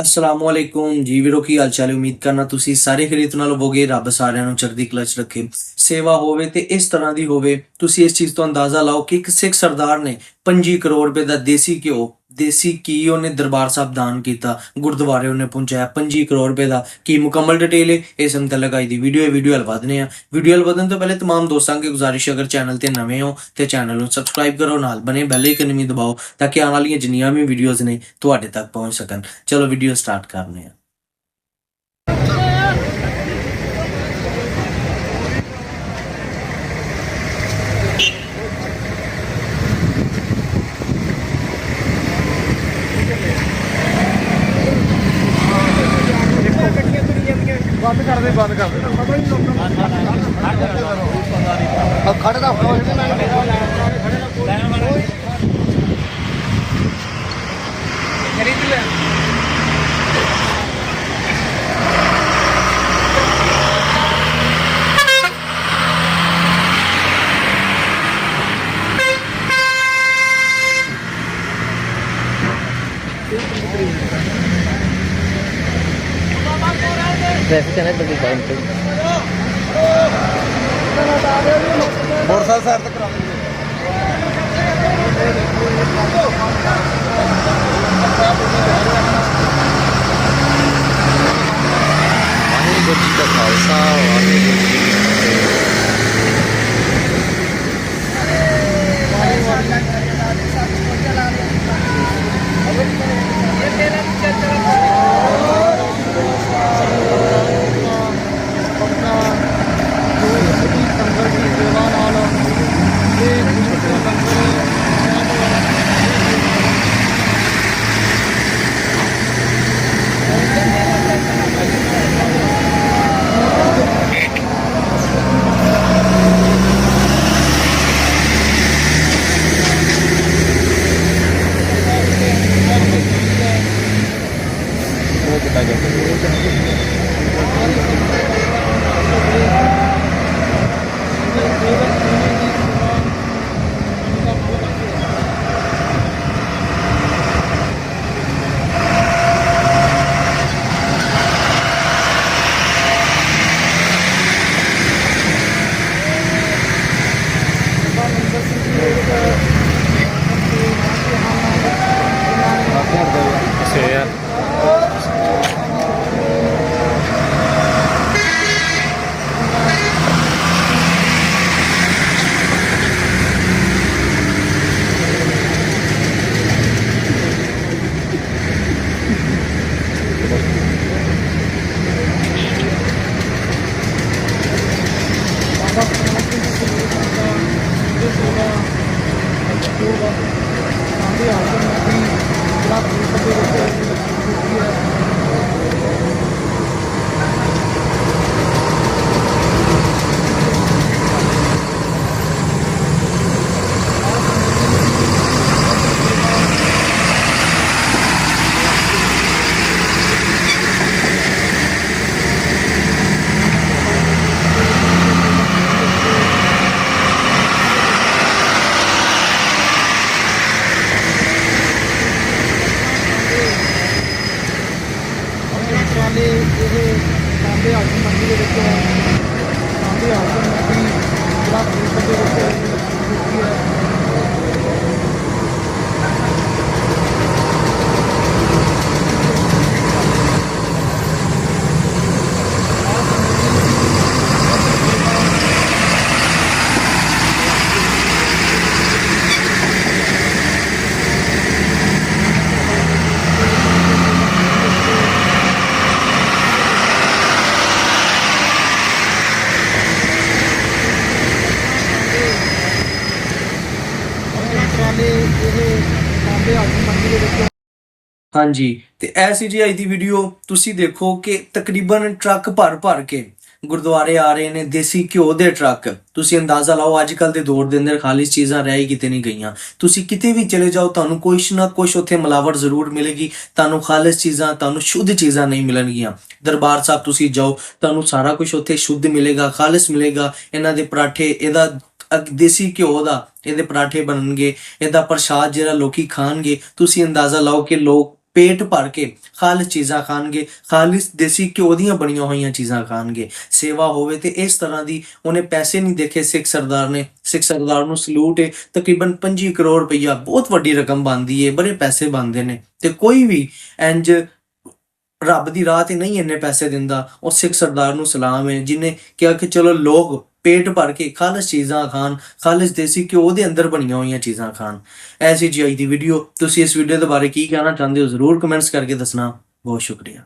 ਅਸਲਾਮੁ ਅਲੈਕੁਮ ਜੀ ਵੀਰੋ, ਕੀ ਹਾਲ ਚਾਲ ਹੈ? ਉਮੀਦ ਕਰਨਾ ਤੁਸੀਂ ਸਾਰੇ ਖਰੀਦ ਨਾਲ ਹੋਵੋਗੇ। ਰੱਬ ਸਾਰਿਆਂ ਨੂੰ ਚੜ੍ਹਦੀ ਕਲਚ ਰੱਖੇ। ਸੇਵਾ ਹੋਵੇ ਤੇ ਇਸ ਤਰ੍ਹਾਂ ਦੀ ਹੋਵੇ। ਤੁਸੀਂ ਇਸ ਚੀਜ਼ ਤੋਂ ਅੰਦਾਜ਼ਾ ਲਾਓ ਕਿ ਇੱਕ ਸਿੱਖ ਸਰਦਾਰ ਨੇ 25 ਕਰੋੜ ਰੁਪਏ ਦਾ ਦੇਸੀ ਘਿਓ ਦੇਸੀ ਕੀ ਉਹਨੇ ਦਰਬਾਰ ਸਾਹਿਬ ਦਾਨ ਕੀਤਾ ਗੁਰਦੁਆਰੇ ਉਹਨੇ ਪਹੁੰਚਾਇਆ 25 ਕਰੋੜ ਰੁਪਏ ਦਾ ਕੀ ਮੁਕੰਮਲ ਡਿਟੇਲ ਹੈ ਇਸ ਅੰਦਰ ਲਗਾਈ ਦੀ ਵੀਡੀਓ ਹੈ ਵੀਡੀਓ ਹਲ ਵਧਨੇ ਆ ਵੀਡੀਓ ਹਲ ਵਧਣ ਤੋਂ ਪਹਿਲੇ तमाम ਦੋਸਤਾਂ ਕੀ ਗੁਜ਼ਾਰਿਸ਼ ਹੈ, ਅਗਰ ਚੈਨਲ ਤੇ ਨਵੇਂ ਹੋ ਤੇ ਚੈਨਲ ਨੂੰ ਸਬਸਕ੍ਰਾਈਬ ਕਰੋ ਨਾਲ ਬਨੇ ਬੈਲ ਆਈਕਨ ਵੀ ਦਬਾਓ ਤਾਂ ਕਿ ਆਉਣ ਵਾਲੀਆਂ ਜਿੰਨੀਆਂ ਵੀ ਵੀਡੀਓਜ਼ ਨੇ ਤੁਹਾਡੇ ਤੱਕ ਪਹੁੰਚ ਸਕਣ ਚਲੋ ਵੀਡੀਓ ਸਟਾਰਟ ਕਰਨੇ ਆ ਬੰਦ ਕਰ ਦੇ ਬੰਦ ਕਰ ਦੇ ਆ ਖੜੇ ਦਾ ਫੋਨ ਖਰੀਦ ਲੈ ਟ੍ਰੈਫਿਕ ਹੈ ਨਾ ਬੜੀ ਟਾਈਮ ਤੇ ਮੋਟਰਸਾਈਕਲ ਸਾਈਡ ਤੇ ਕਰਾ ਦੇ ਵਾਹਿਗੁਰੂ ਜੀ ਕਾ ਖਾਲਸਾ ਵਾਹਿਗੁਰੂ ਜੀ ਕੀ ਫਤਿਹ 大家好。ਟਰਾਲੇ ਸਾਂਦੇ ਹਾਲਤ ਮੰਡੀ ਦੇ ਵਿੱਚ ਸਾਂਦੇ ਹਾਲਤ ਮੰਡੀ ਜਿਹੜਾ ਦੇ ਵਿੱਚ ਸਥਿਤੀ ਹੈ ਟਰਾਲੇ ਇਹ ਸਾਂਦੇ ਹਾਲਤ ਮੰਡੀ ਦੇ ਵਿੱਚ ਹਾਂਜੀ। ਤੇ ਇਹ ਸੀ ਜੀ ਅੱਜ ਦੀ ਵੀਡੀਓ ਤੁਸੀਂ ਦੇਖੋ ਕਿ ਤਕਰੀਬਨ ਟਰੱਕ ਭਰ ਭਰ ਕੇ ਗੁਰਦੁਆਰੇ ਆ ਰਹੇ ਨੇ ਦੇਸੀ ਘਿਓ ਦੇ ਟਰੱਕ। ਤੁਸੀਂ ਅੰਦਾਜ਼ਾ ਲਾਓ ਅੱਜ ਕੱਲ ਦੇ ਦੌਰ ਦੇ ਅੰਦਰ ਖਾਲੀ ਚੀਜ਼ਾਂ ਰਹਿ ਹੀ ਕਿਤੇ ਨਹੀਂ ਗਈਆਂ। ਤੁਸੀਂ ਕਿਤੇ ਵੀ ਚਲੇ ਜਾਓ, ਤੁਹਾਨੂੰ ਕੁਛ ਨਾ ਕੁਛ ਉੱਥੇ ਮਿਲਾਵਟ ਜ਼ਰੂਰ ਮਿਲੇਗੀ। ਤੁਹਾਨੂੰ ਖਾਲਿਸ ਚੀਜ਼ਾਂ, ਤੁਹਾਨੂੰ ਸ਼ੁੱਧ ਚੀਜ਼ਾਂ ਨਹੀਂ ਮਿਲਣਗੀਆਂ। ਦਰਬਾਰ ਸਾਹਿਬ ਤੁਸੀਂ ਜਾਓ, ਤੁਹਾਨੂੰ ਸਾਰਾ ਕੁਝ ਉੱਥੇ ਸ਼ੁੱਧ ਮਿਲੇਗਾ, ਖਾਲਿਸ ਮਿਲੇਗਾ। ਇਹਨਾਂ ਦੇ ਪਰਾਠੇ, ਇਹਦਾ ਅਗ- ਦੇਸੀ ਘਿਓ ਦਾ ਇਹਦੇ ਪਰਾਠੇ ਬਣਨਗੇ। ਇਹਦਾ ਪ੍ਰਸ਼ਾਦ ਜਿਹੜਾ ਲੋਕੀ ਖਾਣਗੇ। ਤੁਸੀਂ ਅੰਦਾਜ਼ਾ ਲਾਓ ਕਿ ਲੋਕ ਪੇਟ ਭਰ ਕੇ ਖਾਲਿਸ ਚੀਜ਼ਾਂ ਖਾਣਗੇ, ਖਾਲਿਸ ਦੇਸੀ ਘਿਓ ਦੀਆਂ ਬਣੀਆਂ ਹੋਈਆਂ ਚੀਜ਼ਾਂ ਖਾਣਗੇ। ਸੇਵਾ ਹੋਵੇ ਤੇ ਇਸ ਤਰ੍ਹਾਂ ਦੀ ਉਹਨੇ ਪੈਸੇ ਨਹੀਂ ਦੇਖੇ ਸਿੱਖ ਸਰਦਾਰ ਨੇ। ਸਿੱਖ ਸਰਦਾਰ ਨੂੰ ਸਲੂਟ ਹੈ ਤਕਰੀਬਨ 25 ਕਰੋੜ ਰੁਪਈਆ ਬਹੁਤ ਵੱਡੀ ਰਕਮ ਬਣਦੀ ਹੈ ਬੜੇ ਪੈਸੇ ਬਣਦੇ ਨੇ। ਤੇ ਕੋਈ ਵੀ ਇੰਜ ਰੱਬ ਦੀ ਰਾਹ ਤੇ ਨਹੀਂ ਇੰਨੇ ਪੈਸੇ ਦਿੰਦਾ। ਉਹ ਸਿੱਖ ਸਰਦਾਰ ਨੂੰ ਸਲਾਮ ਹੈ, ਜਿਨੇ ਕਿਹਾ ਕਿ ਚਲੋ ਲੋਕ ਪੇਟ ਭਰ ਕੇ ਖਾਲਸ ਚੀਜ਼ਾਂ ਖਾਣ, ਖਾਲਸ ਦੇਸੀ ਘਿਓ ਦੇ ਅੰਦਰ ਬਣੀਆਂ ਹੋਈਆਂ ਚੀਜ਼ਾਂ ਖਾਣ। ਐਸੀ ਜੀ ਅੱਜ ਦੀ ਵੀਡੀਓ ਤੁਸੀਂ ਇਸ ਵੀਡੀਓ ਦੇ ਬਾਰੇ ਕੀ ਕਹਿਣਾ ਚਾਹੁੰਦੇ ਹੋ ਜ਼ਰੂਰ ਕਮੈਂਟਸ ਕਰਕੇ ਦੱਸਣਾ। ਬਹੁਤ ਸ਼ੁਕਰੀਆ।